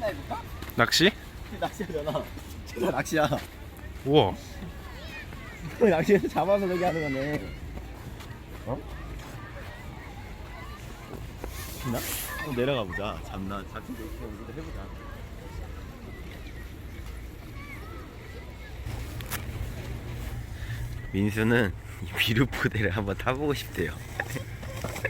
낚시나 해볼까? 낚시? 낚시하잖아. 진짜 낚시야. 우와. 낚시해서 잡아서 저기 하는 거네. 어? 나? 한번 내려가 보자. 잡나 잡힌 거 있으면 우리도 해보자. 민수는 이 비루포대를 한번 타보고 싶대요.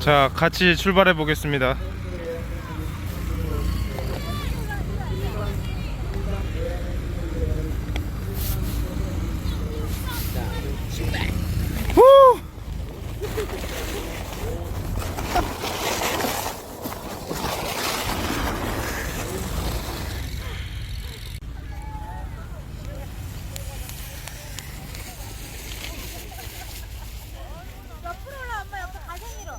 자, 같이 출발해 보겠습니다. 후! 옆으로 올라 엄마 옆에 가생이로.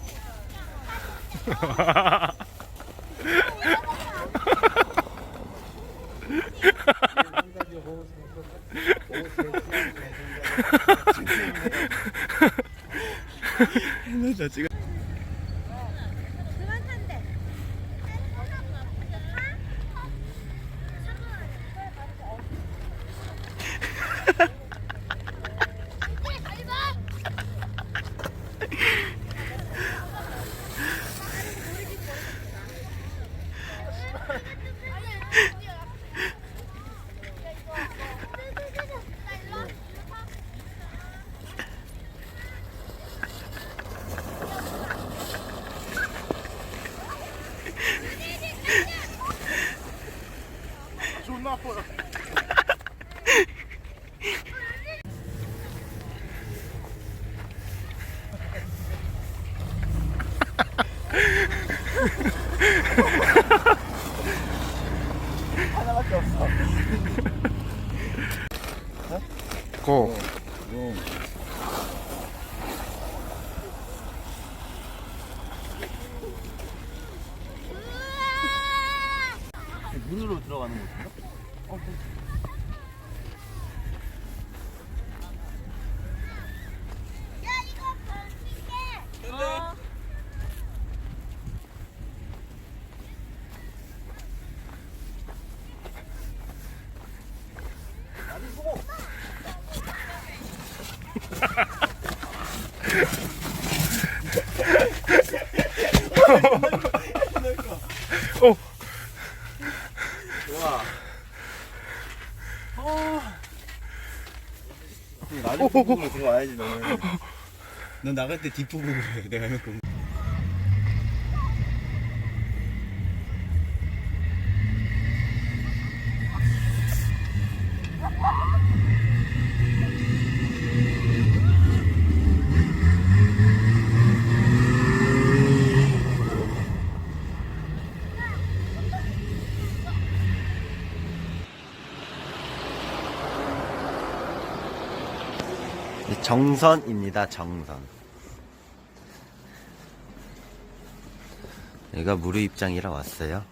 나 지금. 존나 아파요. 하나밖에 없어. 고. 응. 문으로 들어가는 곳인가? 어, 야 어. 나를 부분으로 들어와야지 너는. 넌 나갈 때 뒷부분으로 해. 내가 이만 정선입니다. 정선. 얘가 무료 입장이라 왔어요.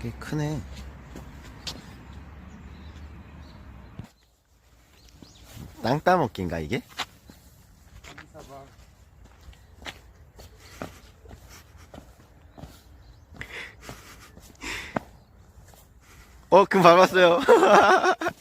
꽤 크네. 땅 따먹기인가 이게? 어, 금 밟았어요.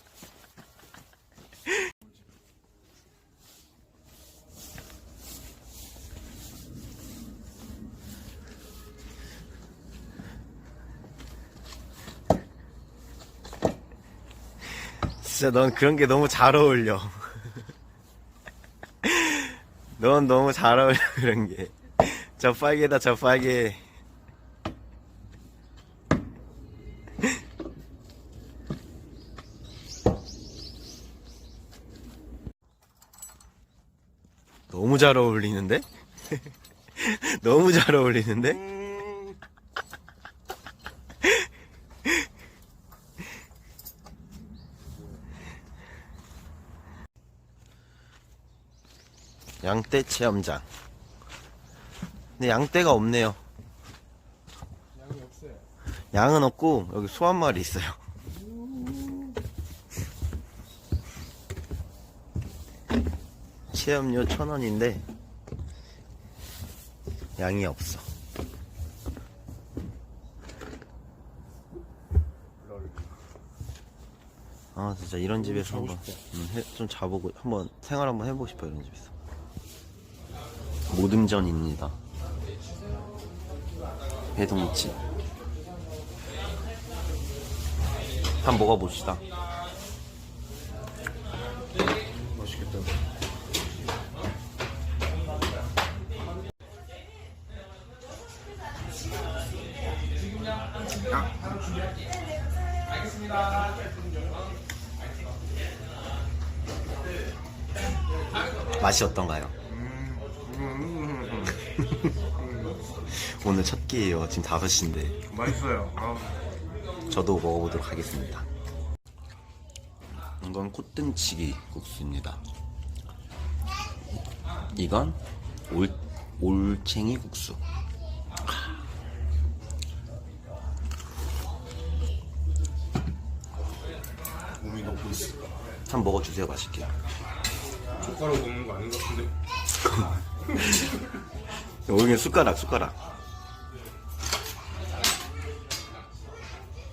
진짜 넌 그런 게 너무 잘 어울려. 넌 너무 잘 어울려, 그런 게. 저 빨개다, 저 빨개. 너무 잘 어울리는데? 너무 잘 어울리는데? 양떼 체험장. 근데 양떼가 없네요. 양이 없어요. 양은 없고 여기 소 한 마리 있어요. 체험료 천 원인데 양이 없어. 아 진짜 이런 집에서 자고 한번. 음, 해- 좀 자보고 한번 생활 한번 해보고 싶어 이런 집에서. 모듬전입니다. 해동찜. 한번 먹어봅시다. 맛있겠다. 맛이 어떤가요? 오늘 첫 끼예요. 지금 5시인데. 맛있어요. 아, 저도 먹어보도록 하겠습니다. 이건 꽃등치기 국수입니다. 이건 올, 올챙이 국수. 몸이 녹고 있어. 한번 먹어주세요. 맛있게. 젓가락 먹는 거 아닌 것 같은데. 여기 숟가락, 숟가락.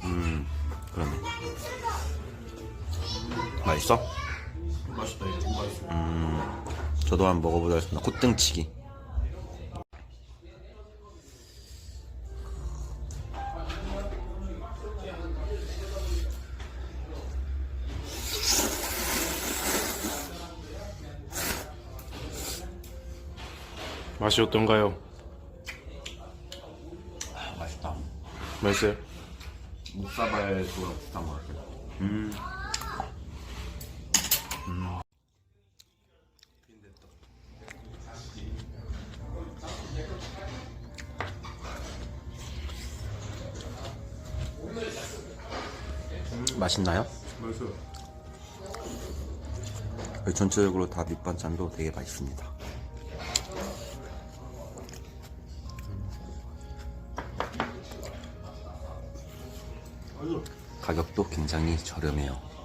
음, 그러네. 맛있어? 맛있다. 이거 맛있어. 음, 저도 한번 먹어보도록 하겠습니다. 콧등치기. 맛이 어떤가요? 맛있다. 맛있어요? 묵사발 그거랑 비슷한 것 같아요. 음. 맛있나요? 맛있어요. 전체적으로 다 밑반찬도 되게 맛있습니다. 가격도 굉장히 저렴해요.